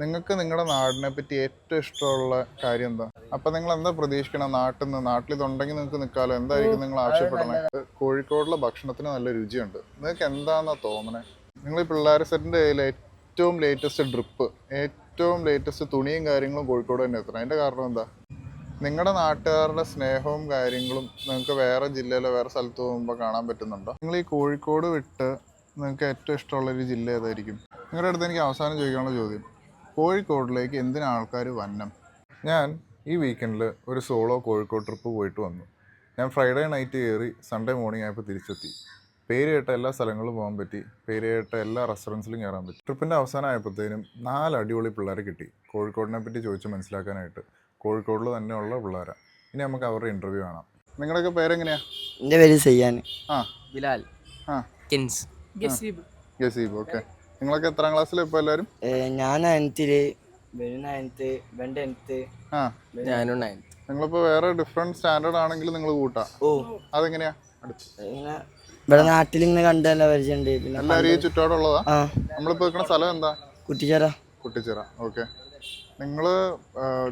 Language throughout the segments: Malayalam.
നിങ്ങൾക്ക് നിങ്ങളുടെ നാടിനെ പറ്റി ഏറ്റവും ഇഷ്ടമുള്ള കാര്യം എന്താ? അപ്പൊ നിങ്ങൾ എന്താ പ്രതീക്ഷിക്കണം? നാട്ടിൽ നിന്ന് നാട്ടിൽ ഇതുണ്ടെങ്കിൽ നിങ്ങൾക്ക് നിൽക്കാലോ? എന്തായിരിക്കും നിങ്ങൾ ആവശ്യപ്പെടണേ കോഴിക്കോടുള്ള ഭക്ഷണത്തിന് നല്ല രുചിയുണ്ട്. നിങ്ങൾക്ക് എന്താന്നാ തോന്നണേ? നിങ്ങൾ ഈ പിള്ളേർ സെറ്റിന്റെ കയ്യിൽ ഏറ്റവും ലേറ്റസ്റ്റ് ഡ്രിപ്പ് ഏറ്റവും ലേറ്റസ്റ്റ് തുണിയും കാര്യങ്ങളും കോഴിക്കോട് തന്നെ എത്തണം. അതിന്റെ കാരണം എന്താ? നിങ്ങളുടെ നാട്ടുകാരുടെ സ്നേഹവും കാര്യങ്ങളും നിങ്ങൾക്ക് വേറെ ജില്ലയിലോ വേറെ സ്ഥലത്ത് പോകുമ്പോൾ കാണാൻ പറ്റുന്നുണ്ടോ? നിങ്ങൾ ഈ കോഴിക്കോട് വിട്ട് നിങ്ങൾക്ക് ഏറ്റവും ഇഷ്ടമുള്ള ഒരു ജില്ല ഏതായിരിക്കും? നിങ്ങളുടെ അടുത്ത് എനിക്ക് അവസാനം ചോദിക്കാനുള്ള ചോദ്യം. കോഴിക്കോടിലേക്ക് എന്തിനാ ആൾക്കാർ വന്നം? ഞാൻ ഈ വീക്കെൻഡിൽ ഒരു സോളോ കോഴിക്കോട് ട്രിപ്പ് പോയിട്ട് വന്നു. ഞാൻ ഫ്രൈഡേ നൈറ്റ് കയറി സൺഡേ മോർണിംഗ് ആയപ്പോൾ തിരിച്ചെത്തി. പേര് കേട്ട എല്ലാ സ്ഥലങ്ങളും പോകാൻ പറ്റി. പേര് കേട്ട എല്ലാ റെസ്റ്റോറൻസിലും കയറാൻ പറ്റി. ട്രിപ്പിന്റെ അവസാനം ആയപ്പോഴത്തേനും നാല് അടിപൊളി പിള്ളേരെ കിട്ടി. കോഴിക്കോടിനെ പറ്റി ചോദിച്ച് മനസ്സിലാക്കാനായിട്ട്. കോഴിക്കോടിൽ തന്നെയുള്ള പിള്ളേരാണ് ഇനി നമുക്ക് അവരുടെ ഇന്റർവ്യൂ കാണാം. നിങ്ങളുടെയൊക്കെ പേരെങ്ങനെയാ? എന്റെ പേര് സയ്യാൻ ആ. ബിലാൽ. ആ. കിൻസ്. യസീബ് ഓക്കെ. നിങ്ങളൊക്കെ എത്രാം ക്ലാസ്സിലെ ഇപ്പൊ എല്ലാരും ഞാൻ നയൻത്തിൽ നിങ്ങളിപ്പോ നയൻത്ത് ബെൻ ടെൻത്ത് ആ. ഞാനും നയൻ നിങ്ങളിപ്പോൾ വേറെ ഡിഫറെന്റ് സ്റ്റാൻഡേർഡ് ആണെങ്കിൽ നിങ്ങൾ കൂട്ടാം. ഓ. അതെങ്ങനെയാ? അടുത്ത്. ഇങ്ങനെ ഇവിടെ നാട്ടിൽ ഇങ്ങനെ കണ്ടല്ല പരിചയമുണ്ട്. പിന്നെ എല്ലാരും ഈ ചുറ്റോടുള്ളതാ? ആ. നമ്മളിപ്പോൾ നിൽക്കുന്ന സ്ഥലം എന്താ? കുട്ടിച്ചേര. കുട്ടിച്ചിറ ഓക്കെ. നിങ്ങൾ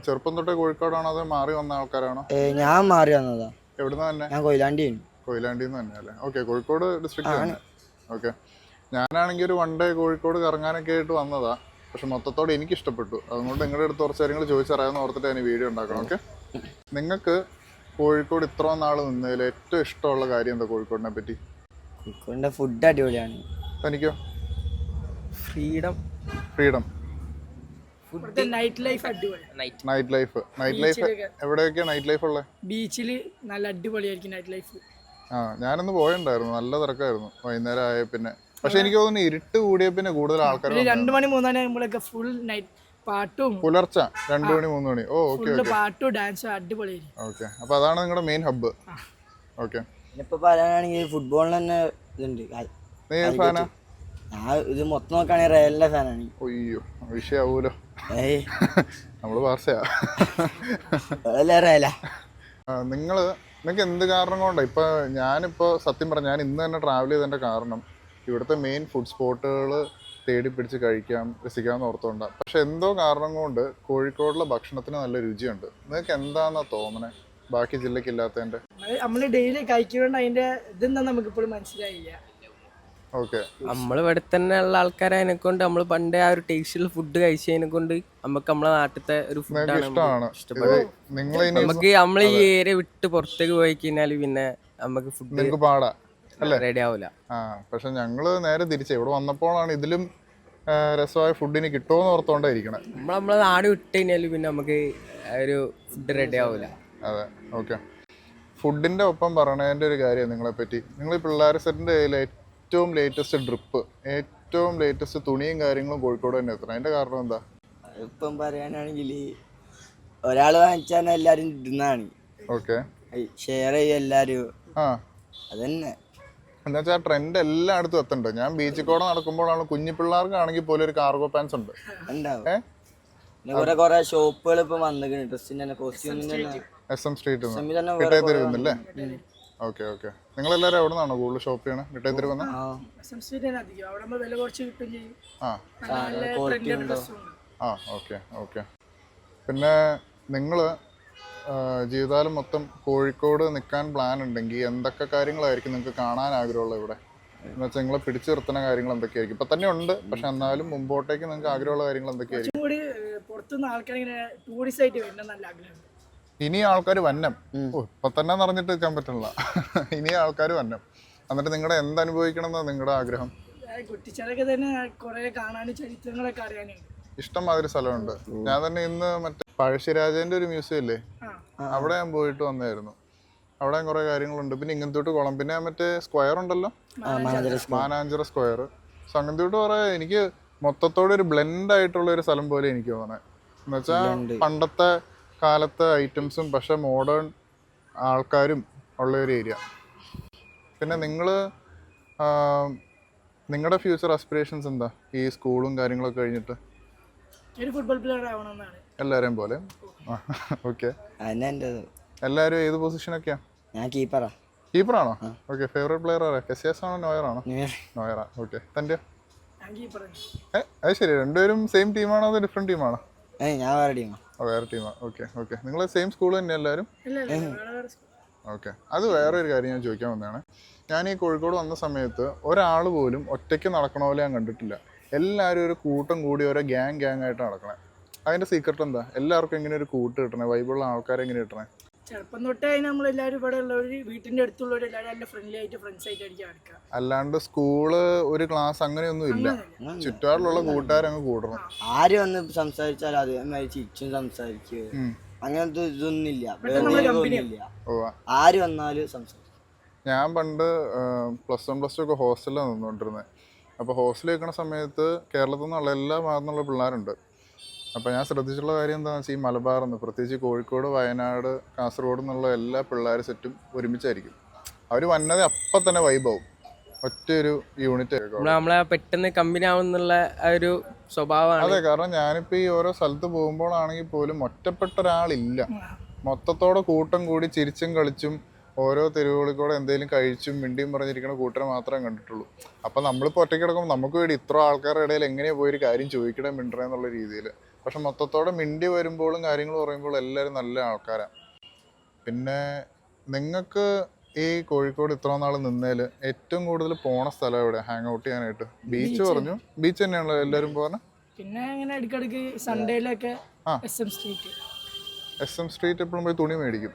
ചെറുപ്പം തൊട്ടേ കോഴിക്കോടാണോ അതോ മാറി വന്ന ആൾക്കാരാണോ? ഏ, ഞാൻ മാറി വന്നതാ. എവിടുന്ന് തന്നെ ഞാൻ കൊയിലാണ്ടിയാണ് കൊയിലാണ്ടിയിൽ തന്നെ തന്നെയല്ലേ ഓക്കെ കോഴിക്കോട് ഡിസ്ട്രിക്ട് തന്നെ. ഓക്കെ. ഞാനാണെങ്കിൽ ഒരു വൺ ഡേ കോഴിക്കോട് കറങ്ങാനൊക്കെ ആയിട്ട് വന്നതാ. പക്ഷെ മൊത്തത്തോടെ എനിക്ക് ഇഷ്ടപ്പെട്ടു അതുകൊണ്ട് നിങ്ങളുടെ അടുത്ത് കുറച്ച് കാര്യങ്ങൾ ചോദിച്ചറിയാമെന്ന് ഓർത്തിട്ട് ഞാൻ വീഡിയോ ഉണ്ടാക്കണം ഓക്കെ നിങ്ങൾക്ക് കോഴിക്കോട് ഇത്രയും നാൾ നിന്നതിൽ ഏറ്റവും ഇഷ്ടമുള്ള കാര്യം എന്താ കോഴിക്കോടിനെ പറ്റി? കോഴിക്കോടിന്റെ ഫുഡ് അടിപൊളിയാണ്. തനിക്കോ? ഫ്രീഡം. ഫ്രീഡം. നൈറ്റ് ലൈഫ് അടിപൊളി. Night night life night life എവിടെയൊക്കെ നൈറ്റ് ലൈഫ് ഉള്ളത് ബീച്ചിൽ നല്ല അടിപൊളിയായിരിക്കും നൈറ്റ് ലൈഫ് ആ ഞാനൊന്ന് പോയുണ്ടായിരുന്നു. നല്ല തിരക്കായിരുന്നു. വൈകുന്നേരം ആയ പിന്നെ പക്ഷെ എനിക്ക് തോന്നുന്നു ഇരുട്ട് കൂടിയ പിന്നെ കൂടുതൽ ആൾക്കാർ രണ്ടു മണി മൂന്നാണി ആകുമ്പോഴൊക്കെ ഫുൾ നൈറ്റ് പാട്ടും പുലർച്ച രണ്ടു മണി മൂന്ന് മണി. ഓ ഓക്കെ പാട്ടും ഡാൻസും അടിപൊളി ഓക്കെ. അപ്പൊ അതാണ് നിങ്ങളുടെ മെയിൻ ഹബ്ബ് ഓക്കെ. ഇപ്പൊ പറയാനാണെങ്കിൽ ഫുട്ബോളിൽ തന്നെ ഇതുണ്ട്. നീ ഫാനാ ഞാൻ ഇത് മൊത്തം നോക്കുകയാണെങ്കിൽ റയലിന്റെ ഫാനാണ് അയ്യോ വിഷയാവൂലോ. ഏയ്. നമ്മൾ പാർസയാ. റയല. നിങ്ങൾ നിങ്ങൾക്ക് എന്ത് കാരണം കൊണ്ടാണ് ഇപ്പൊ ഞാനിപ്പോ സത്യം പറഞ്ഞ ഞാൻ ഇന്ന് തന്നെ ട്രാവൽ ചെയ്തതിന്റെ കാരണം. ഇവിടുത്തെ മെയിൻ ഫുഡ് സ്പോട്ടുകൾ തേടി പിടിച്ച് കഴിക്കാം രസിക്കാമെന്ന് ഓർത്തുകൊണ്ടാണ് പക്ഷെ എന്തോ കാരണം കൊണ്ട് കോഴിക്കോടിലെ ഭക്ഷണത്തിന് നല്ല രുചിയുണ്ട്. നിങ്ങൾക്ക് എന്താണെന്നാ തോന്നണേ? ബാക്കി ജില്ലക്ക് ഇല്ലാത്തതിന്റെ നമ്മൾ ഡെയിലി കഴിക്കുന്നതുകൊണ്ട് അതിന്റെ ഇതെന്താ നമുക്ക് ഇപ്പോഴും മനസ്സിലായില്ല. ഓക്കെ. നമ്മൾ ഇവിടെ തന്നെ ഉള്ള ആൾക്കാരായതിനെ കൊണ്ട് നമ്മൾ പണ്ടേ ആ ഒരു ടേസ്റ്റിൽ ഫുഡ് കഴിച്ചതിനെ കൊണ്ട് നമുക്ക് നമ്മളെ നാട്ടിലത്തെ ഒരു ഫുഡ് ഫുഡാണ് ഇഷ്ടമാണ് നമുക്ക് നമ്മൾ ഈ ഏരിയ വിട്ട് പുറത്തേക്ക് പോയി കഴിഞ്ഞാൽ പിന്നെ നമുക്ക് ഫുഡ് നിങ്ങൾക്ക് പാടാ. റെഡി ആവില്ല ആ പക്ഷെ ഞങ്ങൾ നേരെ തിരിച്ച് ഇവിടെ വന്നപ്പോഴാണ് ഇതിലും രസമായ ഫുഡിന് കിട്ടുമോന്ന് ഓർത്തോണ്ടായിരിക്കണേ. നമ്മൾ നമ്മളെ നാട് വിട്ട് കഴിഞ്ഞാൽ പിന്നെ നമുക്ക് ഒരു ഫുഡ് റെഡി ആവില്ല അതെ ഓക്കെ. ഫുഡിന്റെ ഒപ്പം പറയണതിന്റെ ഒരു കാര്യം നിങ്ങളെ പറ്റി നിങ്ങൾ ഈ പിള്ളേർ സെറ്റിന്റെ കയ്യിൽ ഏറ്റവും ലേറ്റസ്റ്റ് ഡ്രിപ്പ് ഏറ്റവും ലേറ്റസ്റ്റ് തുണിയും കാര്യങ്ങളും കോഴിക്കോട് തന്നെ എത്തണം. അതിന്റെ കാരണം എന്താ? ഇപ്പം പറയാനാണെങ്കിൽ ഒരാൾ വാങ്ങിച്ചാൽ എല്ലാരും ഇടുന്നതാണ് ഓക്കെ. ഷെയർ ചെയ്യും എല്ലാരും. ആ. അതന്നെ. എന്താ വെച്ചാൽ ട്രെൻഡ് എല്ലായിടത്തും എത്തുന്നുണ്ട് ഞാൻ ബീച്ചിൽ കൂടെ നടക്കുമ്പോഴാണ് കുഞ്ഞു പിള്ളേർക്കാണെങ്കിൽ പോലും ഒരു കാർഗോ പാൻസ് ഉണ്ട്. കുറെ ഷോപ്പുകൾ ഇപ്പൊ വന്നിക്കണ് ഡ്രസ്സിന്റെ തന്നെ കോസ്റ്റ്യൂമിന്റെ എസ് എം സ്ട്രീറ്റിൽ നിന്ന് ഓക്കെ ഓക്കെ. നിങ്ങൾ എല്ലാവരും എവിടെ നിന്നാണോ കൂടുതൽ ഷോപ്പ് ചെയ്യണേ? മിഠായി തെരുവുന്ന ആ. Okay okay. പിന്നെ നിങ്ങൾ ജീവിതകാലം മൊത്തം കോഴിക്കോട് നിൽക്കാൻ പ്ലാൻ ഉണ്ടെങ്കിൽ എന്തൊക്കെ കാര്യങ്ങളായിരിക്കും നിങ്ങൾക്ക് കാണാൻ ആഗ്രഹമുള്ളത് ഇവിടെ? എന്ന് വെച്ചാൽ നിങ്ങളെ പിടിച്ചു നിർത്തുന്ന കാര്യങ്ങൾ എന്തൊക്കെയായിരിക്കും? ഇപ്പൊ തന്നെ ഉണ്ട് പക്ഷെ എന്നാലും മുമ്പോട്ടേക്ക് നിങ്ങൾക്ക് ആഗ്രഹമുള്ള കാര്യങ്ങൾ എന്തൊക്കെയായിരിക്കും? കൂടി പുറത്തുനിന്ന് ടൂറിസ്റ്റ് ആയിട്ട് നല്ല ആഗ്രഹം ഇനി ആൾക്കാർ വന്നം. ഇപ്പൊ ഇപ്പം തന്നെ നിറഞ്ഞിട്ട് നിൽക്കാൻ പറ്റില്ല ഇനി ആൾക്കാർ വന്നം. എന്നിട്ട് നിങ്ങളുടെ എന്തനുഭവിക്കണം എന്നാ നിങ്ങളുടെ ആഗ്രഹം? ഇഷ്ടം കുട്ടിച്ചാലൊക്കെ തന്നെ കുറെ കാണാനും ചരിത്രങ്ങളൊക്കെ അറിയാനുണ്ട് ഇഷ്ടംമാതിരി സ്ഥലമുണ്ട്. ഞാൻ തന്നെ ഇന്ന് മറ്റേ പഴശ്ശിരാജേന്റെ ഒരു മ്യൂസിയം ഇല്ലേ? അവിടെ ഞാൻ പോയിട്ട് വന്നായിരുന്നു. അവിടെ കുറെ കാര്യങ്ങളുണ്ട്. പിന്നെ ഇങ്ങനത്തോട്ട് കുളം പിന്നെ മറ്റേ സ്ക്വയർ ഉണ്ടല്ലോ? മാനാഞ്ചിറ സ്ക്വയർ സോ അങ്ങനത്തോട്ട് കുറെ എനിക്ക് മൊത്തത്തോടെ ഒരു ബ്ലെൻഡ് ആയിട്ടുള്ള ഒരു സ്ഥലം പോലെ എനിക്ക് തോന്നണേ. എന്നുവെച്ചാ പണ്ടത്തെ കാലത്തെ ഐറ്റംസും പക്ഷെ മോഡേൺ ആൾക്കാരും ഉള്ള ഒരു ഏരിയ പിന്നെ നിങ്ങൾ നിങ്ങളുടെ ഫ്യൂച്ചർ ആസ്പിറേഷൻസ് എന്താ? ഈ സ്കൂളും കാര്യങ്ങളൊക്കെ കഴിഞ്ഞിട്ട്? ഒരു ഫുട്ബോൾ പ്ലെയർ ആവണമെന്നാണ്. എല്ലാവരെയും പോലെ. ഓക്കെ അതന്നെ എല്ലാവരും ഏത് പൊസിഷനൊക്കെയാ ഞാൻ കീപ്പറാ കീപ്പറാണോ ഓക്കെ ഫേവറേറ്റ് പ്ലെയർ ആരാ? കെസിയാസ് ആണോ നോയർ ആണോ? ന്യൂ നോയറ ഓക്കെ തന്റെ? ഏ അത് ശരി. രണ്ടുപേരും സെയിം ടീമാണോ അതോ ഡിഫറെന്റ് ടീമാണോ ഞാൻ വേറെ ടീമാ വേറെ ടീമാ ഓക്കെ ഓക്കെ നിങ്ങൾ സെയിം സ്കൂൾ തന്നെ എല്ലാവരും. ഓക്കെ അത് വേറെ ഒരു കാര്യം ഞാൻ ചോദിക്കാൻ വന്നതാണ്. ഞാൻ ഈ കോഴിക്കോട് വന്ന സമയത്ത് ഒരാൾ പോലും ഒറ്റയ്ക്ക് നടക്കണ പോലെ ഞാൻ കണ്ടിട്ടില്ല. എല്ലാവരും ഒരു കൂട്ടം കൂടി ഓരോ ഗ്യാങ് ഗ്യാങ് ആയിട്ട് നടക്കണേ. അതിന്റെ സീക്രട്ട് എന്താ? എല്ലാവർക്കും എങ്ങനെ ഒരു കൂട്ട് കിട്ടണേ വൈബിളുള്ള ആൾക്കാരെ എങ്ങനെ കിട്ടണേ. ചെറുപ്പം തൊട്ടേ നമ്മൾ നമ്മളെല്ലാവരും ഇവിടെ ഉള്ളവർ വീട്ടിന്റെ അടുത്തുള്ളവർ എല്ലാവരും നല്ല ഫ്രണ്ട്ലി ആയിട്ട് ഫ്രണ്ട്സ് ആയിട്ട് അടിക്കാൻ അടുക്കുക അല്ലാണ്ട് സ്കൂൾ ഒരു ക്ലാസ് അങ്ങനെയൊന്നും ഇല്ല. ചുറ്റുപാടിലുള്ള കൂട്ടുകാരങ്ങ് കൂടണം. ആര് വന്ന് സംസാരിച്ചാൽ അതേമാതിരി ചിരിച്ചും സംസാരിക്കുക. അങ്ങനത്തെ ഇതൊന്നുമില്ല. ഇല്ല. ആര് വന്നാലും സംസാരിക്കും. ഞാൻ പണ്ട് പ്ലസ് വൺ പ്ലസ് ടു ഒക്കെ ഹോസ്റ്റലിലാണ് നിന്നുകൊണ്ടിരുന്നത് അപ്പോൾ ഹോസ്റ്റലിൽ നിൽക്കുന്ന സമയത്ത് കേരളത്തിൽ നിന്നുള്ള എല്ലാ ഭാഗത്തുനിന്നുള്ള പിള്ളേരുണ്ട്. അപ്പോൾ ഞാൻ ശ്രദ്ധിച്ചിട്ടുള്ള കാര്യം എന്താണെന്ന് വെച്ചാൽ ഈ മലബാറിൽ നിന്ന് പ്രത്യേകിച്ച് കോഴിക്കോട് വയനാട് കാസർഗോഡ് എന്നുള്ള എല്ലാ പിള്ളേർ സെറ്റും ഒരുമിച്ചായിരിക്കും. അവർ വന്നത് അപ്പം തന്നെ വൈബാവും ഒറ്റയൊരു യൂണിറ്റ് നമ്മളെ പെട്ടെന്ന് കമ്പനി ആവുന്നുള്ള ഒരു സ്വഭാവമാണ്. അതെ കാരണം ഞാനിപ്പോൾ ഈ ഓരോ സ്ഥലത്ത് പോകുമ്പോഴാണെങ്കിൽ പോലും ഒറ്റപ്പെട്ട ഒരാളില്ല. മൊത്തത്തോടെ കൂട്ടം കൂടി ചിരിച്ചും കളിച്ചും ഓരോ തെരുവുകളിൽ കൂടെ എന്തെങ്കിലും കഴിച്ചും മിണ്ടിയും പറഞ്ഞിരിക്കുന്ന കൂട്ടരെ മാത്രമേ കണ്ടിട്ടുള്ളൂ. അപ്പം നമ്മളിപ്പോൾ ഒറ്റയ്ക്ക് കിടക്കുമ്പോൾ നമുക്ക് വേണ്ടി ഇത്ര ആൾക്കാരുടെ ഇടയിൽ എങ്ങനെയാണ് പോയി ഒരു കാര്യം ചോദിക്കണം മിണ്ടണേ എന്നുള്ള രീതിയിൽ പക്ഷെ മൊത്തത്തോടെ മിണ്ടി വരുമ്പോഴും കാര്യങ്ങൾ പറയുമ്പോഴും എല്ലാവരും നല്ല ആൾക്കാരാണ് പിന്നെ നിങ്ങൾക്ക് ഈ കോഴിക്കോട് ഇത്ര നാൾ നിന്നതിൽ ഏറ്റവും കൂടുതൽ പോണ സ്ഥലം എവിടെ ഹാങ് ഔട്ട് ചെയ്യാനായിട്ട് ബീച്ച് പറഞ്ഞു? ബീച്ച് തന്നെയാണല്ലോ എല്ലാവരും പോകുന്നത് പിന്നെ അങ്ങനെ ഇടയ്ക്കിടയ്ക്ക് സൺഡേയിലൊക്കെ. S M street S M street എപ്പോഴും പോയി തുണി മേടിക്കും.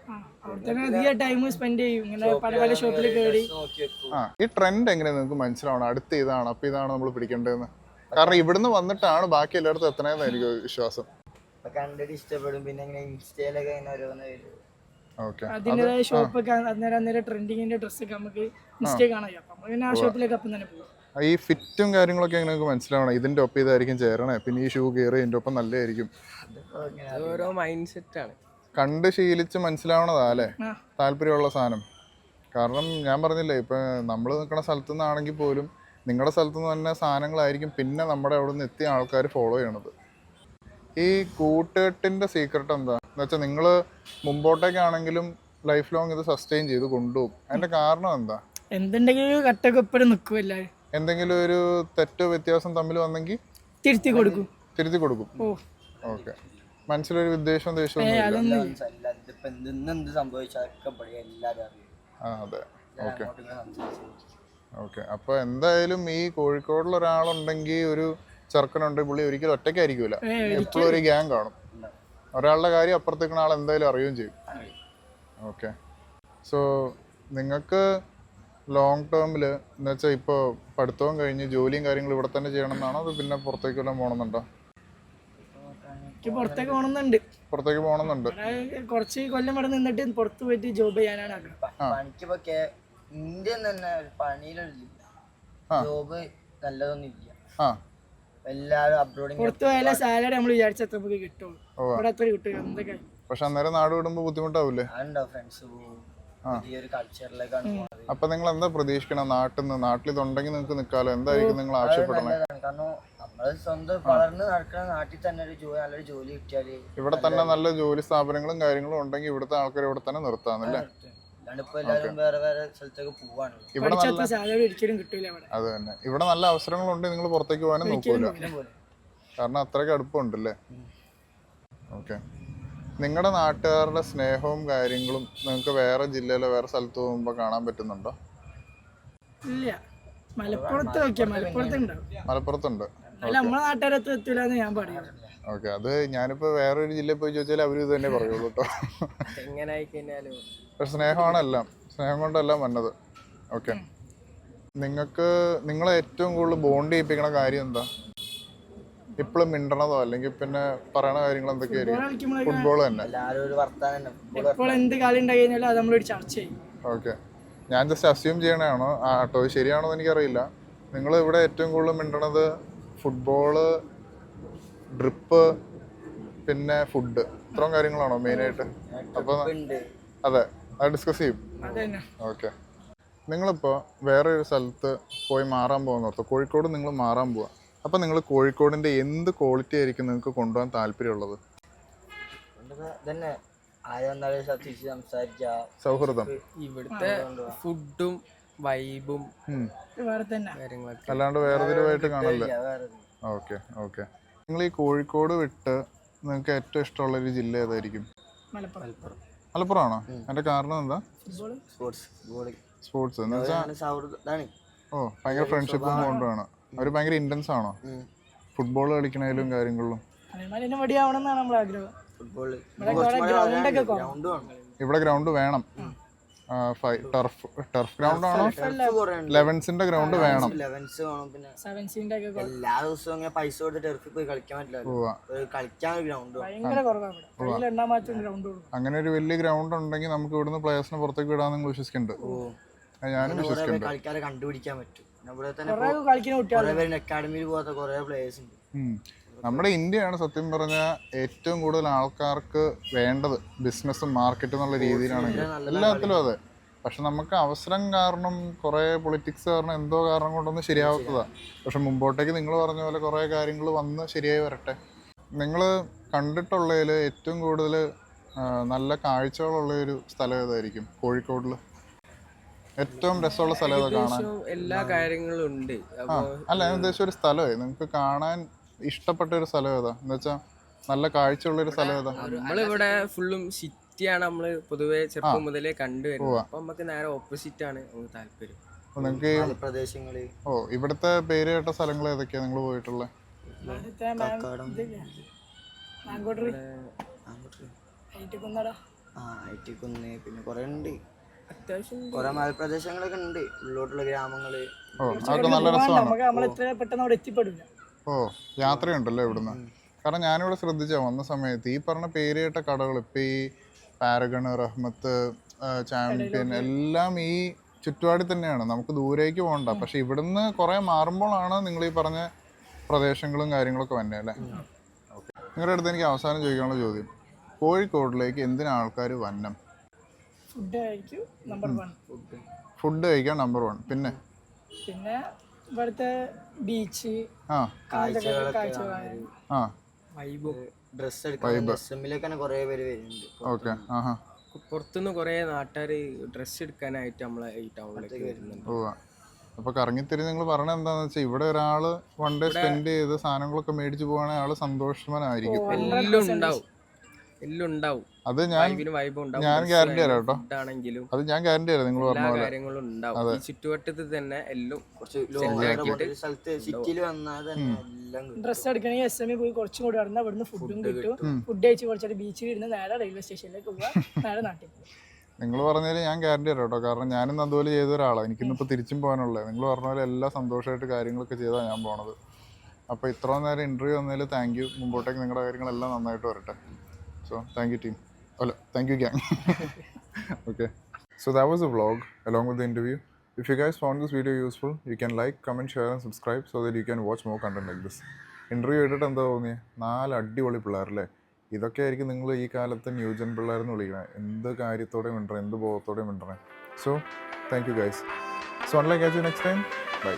ടൈം സ്പെൻഡ് ചെയ്യും. ഇങ്ങനെ പല പല ഷോപ്പിൽ കയറി നോക്കി ആ ഈ ട്രെൻഡ് എങ്ങനെ നിങ്ങൾക്ക് മനസ്സിലാവണം? അടുത്ത ഇതാണ് അപ്പൊ ഇതാണ് നമ്മൾ പിടിക്കേണ്ടതെന്ന്? കാരണം ഇവിടുന്ന് വന്നിട്ടാണ് ബാക്കി എല്ലായിടത്തും എത്തണേന്ന് എനിക്ക് വിശ്വാസം. കണ്ടിട്ട് ഇഷ്ടപ്പെടും. പിന്നെ ഇങ്ങനെ ഇൻസ്റ്റയിലൊക്കെ ഇങ്ങനെ ഓരോന്ന് വരും. ഓക്കെ. അതിന്റെതായ ഷോപ്പൊക്കെ അന്നേരം അന്നേരം ട്രെൻഡിങ്ങിന്റെ ഡ്രസ്സൊക്കെ നമുക്ക് ഇൻസ്റ്റേ കാണാം അപ്പം പിന്നെ ആ ഷോപ്പിലേക്ക് അപ്പം തന്നെ പോകും. ഈ ഫിറ്റും കാര്യങ്ങളൊക്കെ എങ്ങനെ നിങ്ങൾക്ക് മനസ്സിലാവണം? ഇതിന്റെ ഒപ്പം ഇതായിരിക്കും ചേരണേ. പിന്നെ ഈ ഷൂ കയറി ഇതിന്റെ ഒപ്പം നല്ലതായിരിക്കും. ഓരോ മൈൻഡ് സെറ്റ് ആണ്. കണ്ട് ശീലിച്ച് മനസ്സിലാവണതാ അല്ലേ. താല്പര്യമുള്ള സാധനം. കാരണം ഞാൻ പറഞ്ഞില്ലേ ഇപ്പൊ നമ്മൾ നിൽക്കുന്ന സ്ഥലത്തു നിന്നാണെങ്കിൽ പോലും നിങ്ങളുടെ സ്ഥലത്തു നിന്ന് തന്നെ സാധനങ്ങളായിരിക്കും പിന്നെ നമ്മുടെ അവിടെ നിന്ന് എത്തിയ ആൾക്കാർ ഫോളോ ചെയ്യണത്. ഈ കൂട്ടുകെട്ടിന്റെ സീക്രട്ട് എന്താ? എന്ന് വെച്ചാൽ നിങ്ങൾ മുമ്പോട്ടേക്കാണെങ്കിലും ലൈഫ് ലോങ് ഇത് സസ്റ്റെയിൻ ചെയ്ത് കൊണ്ടുപോകും. അതിന്റെ കാരണം എന്താ? എന്തുണ്ടെങ്കിലും കട്ടൊക്കെ എപ്പോഴും നിൽക്കും എന്തെങ്കിലും ഒരു തെറ്റോ വ്യത്യാസം തമ്മിൽ വന്നെങ്കിൽ തിരുത്തി കൊടുക്കും. തിരുത്തി കൊടുക്കും. ഓക്കെ. മനസ്സിലൊരു ഉദ്ദേശം ദേഷ്യവും ആ അതെ. ഓക്കെ. ഓക്കെ. അപ്പോൾ എന്തായാലും ഈ കോഴിക്കോടിൽ ഒരാളുണ്ടെങ്കിൽ ഒരു ചെറുക്കനുണ്ട് പുള്ളി ഒരിക്കലും ഒറ്റയ്ക്കായിരിക്കൂല. എപ്പോഴും ഒരു ഗ്യാങ് കാണും. ഒരാളുടെ കാര്യം അപ്പുറത്തേക്കുന്ന ആൾ എന്തായാലും അറിയുകയും ചെയ്യും. ഓക്കെ. സോ നിങ്ങൾക്ക് ലോങ് ടേമിൽ എന്ന് വെച്ചാൽ ഇപ്പോൾ പഠിത്തവും കഴിഞ്ഞ് ജോലിയും കാര്യങ്ങളും ഇവിടെ തന്നെ ചെയ്യണമെന്നാണോ അത് പിന്നെ പുറത്തേക്ക് വല്ലതും പോകണമെന്നുണ്ടോ? പുറത്തേക്ക് പോകണമെന്നുണ്ട്. പുറത്തേക്ക് പോകണമെന്നുണ്ട്. കുറച്ച് കൊല്ലം ഇവിടെ നിന്നിട്ട് പുറത്ത് പോയിട്ട് ജോബ് ചെയ്യാനാണ് ആഗ്രഹം. ഇന്ത്യൻ തന്നെ പണിയിലൊരില്ല ജോബ് നല്ലതൊന്നും ഇല്ല ആ. എല്ലാരും അബ്രോഡിങ് പുറത്തു പോയാലും സാലറി നമ്മൾ നമുക്ക്. ഇവിടെ അത്ര കിട്ടുക എന്തൊക്കെ പക്ഷെ അന്നേരം നാട് വിടുമ്പോ ബുദ്ധിമുട്ടാവൂലേ? ഫ്രണ്ട്സ് പോവും. പുതിയൊരു കൾച്ചറിലേക്കാണ് പോകുന്നത് അപ്പം നിങ്ങൾ എന്താ പ്രതീക്ഷിക്കണം? നാട്ടിൽ നിന്ന് നാട്ടിൽ ഇതുണ്ടെങ്കിൽ നിങ്ങൾക്ക് നിക്കാലോ. എന്തായിരിക്കും നിങ്ങൾ ആവശ്യപ്പെടണേ? നല്ലതാണ്. കാരണം നമ്മൾ സ്വന്തം വളർന്ന് നടക്കുന്ന നാട്ടിൽ തന്നെ ഒരു ജോലി നല്ലൊരു ജോലി കിട്ടിയാൽ ഇവിടെ തന്നെ നല്ല ജോലി സ്ഥാപനങ്ങളും കാര്യങ്ങളും ഉണ്ടെങ്കിൽ ഇവിടുത്തെ ആൾക്കാർ ഇവിടെ തന്നെ നിർത്താന്നല്ലേ അല്ലാണ്ട് വേറെ വേറെ സ്ഥലത്തേക്ക് പോവാണ്. ഇവിടെ അത് തന്നെ. ഇവിടെ നല്ല അവസരങ്ങളുണ്ട് നിങ്ങൾ പുറത്തേക്ക് പോകാനും നോക്കൂല. കാരണം അത്രയ്ക്ക് അടുപ്പമുണ്ടല്ലേ? ഓക്കെ. നിങ്ങളുടെ നാട്ടുകാരുടെ സ്നേഹവും കാര്യങ്ങളും നിങ്ങൾക്ക് വേറെ ജില്ലയിലോ വേറെ സ്ഥലത്ത് പോകുമ്പോൾ കാണാൻ പറ്റുന്നുണ്ടോ? ഇല്ല. മലപ്പുറത്ത് മലപ്പുറത്തുണ്ട്. ഓക്കെ. അത് ഞാനിപ്പോൾ വേറൊരു ജില്ലയിൽ പോയി ചോദിച്ചാൽ അവരും ഇത് തന്നെ പറയുള്ളൂ കേട്ടോ. എങ്ങനെ ആയി കഴിഞ്ഞാലും പക്ഷെ സ്നേഹമാണ് എല്ലാം. സ്നേഹം കൊണ്ടെല്ലാം വന്നത്. ഓക്കെ നിങ്ങൾക്ക് നിങ്ങളെ ഏറ്റവും കൂടുതൽ ബോണ്ട് ചെയ്യിപ്പിക്കണ കാര്യം എന്താ? ഇപ്പോഴും മിണ്ടണതോ? അല്ലെങ്കിൽ പിന്നെ പറയണ കാര്യങ്ങൾ എന്തൊക്കെയായിരിക്കും? ഫുട്ബോൾ തന്നെ. എന്ത് കളി ഉണ്ടായി കഴിഞ്ഞാലും അത് നമ്മളൊരു ചർച്ച ചെയ്യും ഓക്കെ ഞാൻ ജസ്റ്റ് അസ്യൂം ചെയ്യണതാണോ? ആ കേട്ടോ ശരിയാണോ എന്ന് എനിക്കറിയില്ല. നിങ്ങൾ ഇവിടെ ഏറ്റവും കൂടുതൽ മിണ്ടണത് ഫുട്ബോൾ ഡ്രിപ്പ് പിന്നെ ഫുഡ് ഇത്രയും കാര്യങ്ങളാണോ മെയിനായിട്ട് അപ്പൊ അതെ. അത് ഡിസ്കസ് ചെയ്യും. ഓക്കെ നിങ്ങളിപ്പോൾ വേറെ ഒരു സ്ഥലത്ത് പോയി മാറാൻ പോകുന്ന ഓർത്തോ കോഴിക്കോട് നിങ്ങൾ മാറാൻ പോവാ. അപ്പം നിങ്ങൾ കോഴിക്കോടിന്റെ എന്ത് ക്വാളിറ്റി ആയിരിക്കും നിങ്ങൾക്ക് കൊണ്ടുപോകാൻ താല്പര്യമുള്ളത്? തന്നെ സൗഹൃദം. ഇവിടുത്തെ ഫുഡും വൈബും. വേറെ അല്ലാണ്ട് കാണല്ലേ വേറെ. ഓക്കെ ഓക്കെ നിങ്ങൾ ഈ കോഴിക്കോട് വിട്ട് നിങ്ങൾക്ക് ഏറ്റവും ഇഷ്ടമുള്ള ഒരു ജില്ല ഏതായിരിക്കും? മലപ്പുറം. മലപ്പുറമാണോ? അതിന്റെ കാരണം എന്താ? ഫുട്ബോൾ സ്പോർട്സ് എന്ന് വെച്ചാൽ ഓ ഭയങ്കര ഫ്രണ്ട്ഷിപ്പും കൊണ്ടാണ് അവർ ഭയങ്കര ഇന്റൻസ് ആണോ? ഫുട്ബോൾ കളിക്കണേലും കാര്യങ്ങളിലും. ഇവിടെ ഗ്രൗണ്ട് വേണം. ടർഫ് ടർഫ് ഗ്രൗണ്ട് ആണോ? ലെവൻസിന്റെ ഗ്രൗണ്ട് വേണം. ലെവൻസ് വേണം പിന്നെ. സെവൻസിന്റെ ഒക്കെ എല്ലാ ദിവസവും ഇങ്ങനെ പൈസ കൊടുത്ത് ടർഫിൽ പോയി കളിക്കാൻ പറ്റില്ല. കളിക്കാൻ ഗ്രൗണ്ട് അങ്ങനെ ഒരു വലിയ ഗ്രൗണ്ട് ഉണ്ടെങ്കിൽ നമുക്ക് ഇവിടുന്ന് പ്ലേയേഴ്സിനെ പുറത്തേക്ക് വിടാന്ന് നിങ്ങൾ വിശ്വസിക്കുന്നുണ്ട്. ഞാനും വിശ്വസിക്കുന്നുണ്ട്. കളിക്കാരെ കണ്ടുപിടിക്കാൻ പറ്റും. ഇവിടെ തന്നെ അക്കാഡമിയിൽ പോകാത്ത കുറെ പ്ലേയേഴ്സ് ഉണ്ട്. നമ്മുടെ ഇന്ത്യയാണ് സത്യം പറഞ്ഞാൽ ഏറ്റവും കൂടുതൽ ആൾക്കാർക്ക് വേണ്ടത് ബിസിനസ്സും മാർക്കറ്റും എന്നുള്ള രീതിയിലാണെങ്കിൽ. എല്ലാത്തിലും അതെ. പക്ഷെ നമുക്ക് അവസരം കാരണം കുറേ പൊളിറ്റിക്സ് കാരണം എന്തോ കാരണം കൊണ്ടൊന്നും ശരിയാവാത്തതാ പക്ഷെ മുമ്പോട്ടേക്ക് നിങ്ങൾ പറഞ്ഞ പോലെ കുറേ കാര്യങ്ങൾ വന്ന് ശരിയായി വരട്ടെ. നിങ്ങൾ കണ്ടിട്ടുള്ളതിൽ ഏറ്റവും കൂടുതൽ നല്ല കാഴ്ചകളുള്ള ഒരു സ്ഥലം ഏതായിരിക്കും? കോഴിക്കോടിൽ ഏറ്റവും രസമുള്ള സ്ഥലം ഏതാ കാണാൻ? എല്ലാ കാര്യങ്ങളും ഉണ്ട്. അല്ല ഞാൻ ഉദ്ദേശിച്ച ഒരു സ്ഥലമേ. നിങ്ങൾക്ക് കാണാൻ ഇഷ്ടപ്പെട്ട ഒരു സ്ഥലം ഏതാ? എന്ന് വെച്ചാൽ നല്ല കാഴ്ചയുള്ള ഒരു സ്ഥലം ഏതാ? നമ്മളിവിടെ ഫുള്ളും സിറ്റിയാണ് നമ്മൾ പൊതുവെ ചെറുപ്പം മുതലേ കണ്ടുവരുന്നത്. അപ്പൊ നമുക്ക് നേരെ ഓപ്പോസിറ്റ് ആണ് താല്പര്യം. നിങ്ങൾക്ക് ഓ ഇവിടുത്തെ പേര് കേട്ട സ്ഥലങ്ങൾ ഏതൊക്കെയാ നിങ്ങൾ പോയിട്ടുള്ളത് പിന്നെ കുറെ ഉണ്ട്. അത്യാവശ്യം കുറെ മലപ്രദേശങ്ങളൊക്കെ ഉണ്ട്. ഉള്ളോട്ടുള്ള ഗ്രാമങ്ങൾ. നല്ല രസമാണ്. പെട്ടെന്ന് അവിടെ എത്തിപ്പെടില്ല ഓ യാത്രയുണ്ടല്ലോ ഇവിടുന്ന്. കാരണം ഞാനിവിടെ ശ്രദ്ധിച്ച വന്ന സമയത്ത് ഈ പറഞ്ഞ പേര് കേട്ട കടകൾ ഇപ്പൊ ഈ പാരഗൺ റഹ്മത്ത് ചാമ്പ്യൻ എല്ലാം ഈ ചുറ്റുപാടി തന്നെയാണ്. നമുക്ക് ദൂരേക്ക് പോകണ്ട. പക്ഷെ ഇവിടുന്ന് കുറെ മാറുമ്പോഴാണ് നിങ്ങൾ ഈ പറഞ്ഞ പ്രദേശങ്ങളും കാര്യങ്ങളൊക്കെ വന്നെ അല്ലേ? നിങ്ങളുടെ അടുത്ത് എനിക്ക് അവസാനം ചോദിക്കാനുള്ള ചോദ്യം. കോഴിക്കോടിലേക്ക് എന്തിനാ ആൾക്കാർ വന്നം? Food number one. ഫുഡ് കഴിക്കാൻ നമ്പർ വൺ. പിന്നെ? പിന്നെ ഇവിടുത്തെ ബീച്ച് ആ. ആ. കുറെ പേര് വരുന്നുണ്ട് ഓക്കെ. ആഹാ. പുറത്തുനിന്ന് കൊറേ നാട്ടുകാര് ഡ്രസ്സ് എടുക്കാനായിട്ട് നമ്മളെ ഈ ടൗണിലേക്ക് വരുന്നുണ്ട്. അപ്പൊ കറങ്ങിത്തിരി നിങ്ങൾ പറഞ്ഞ എന്താന്ന് വെച്ചാൽ ഇവിടെ ഒരാൾ വൺ ഡേ സ്പെൻഡ് ചെയ്ത് സാധനങ്ങളൊക്കെ മേടിച്ചു പോകണ ആൾ സന്തോഷവാനായിരിക്കും. എല്ലാം ഉണ്ടാവും. എല്ലാം ഉണ്ടാവും. അത് ഞാൻ വൈബിന് വൈബ് ഉണ്ടാവും. ഞാൻ ഗ്യാരണ്ടി തരാം കേട്ടോ. അത് ഞാൻ ഗ്യാരണ്ടി തരാം നിങ്ങൾ പറഞ്ഞ പോലെ. കാര്യങ്ങളും ഉണ്ടാവും. ഈ ചുറ്റുവട്ടത്തിൽ തന്നെ എല്ലാം കുറച്ച് ഡ്രസ്സ് എടുക്കണമെങ്കിൽ എസ് എം പോയി കുറച്ചും കൂടി നടന്നാൽ ഇവിടുന്ന് ഫുഡും കിട്ടും. ഫുഡ് കഴിച്ച് കുറച്ചൊരു ബീച്ചിൽ ഇരുന്ന് നേരെ റെയിൽവേ സ്റ്റേഷനിലേക്ക് പോവുക നേരെ നാട്ടിൽ നിങ്ങൾ പറഞ്ഞതിൽ ഞാൻ ഗ്യാരണ്ടി തരാം കേട്ടോ. കാരണം ഞാനിന്ന് അതുപോലെ ചെയ്ത ഒരാളാണ് എനിക്കിന്നിപ്പോൾ തിരിച്ചും പോകാനുള്ളത് നിങ്ങൾ പറഞ്ഞ പോലെ എല്ലാ സന്തോഷമായിട്ട് കാര്യങ്ങളൊക്കെ ചെയ്താൽ ഞാൻ പോണത്. അപ്പോൾ ഇത്രയും നേരം ഇന്റർവ്യൂ വന്നതിൽ താങ്ക് യു മുമ്പോട്ടേക്ക് നിങ്ങളുടെ കാര്യങ്ങളെല്ലാം നന്നായിട്ട് വരട്ടെ. സോ താങ്ക് യു ടീം അല്ല thank you, gang. okay so that was the vlog along with the interview if you guys found this video useful you can like comment share and subscribe so that you can watch more content like this interview കേട്ടിട്ട് എന്താ തോന്നിയത് നാല് അടിപൊളി പിള്ളേരല്ലേ ഇതൊക്കെ ആയിരിക്കും നിങ്ങൾ ഈ കാലത്ത് ന്യൂജൻ പിള്ളേരെന്ന് വിളിക്കണേ എന്ത് കാര്യത്തോടെയും മിണ്ടണേ എന്ത് ബോധത്തോടെയും മിണ്ടണേ so thank you guys so unlike catch you next time bye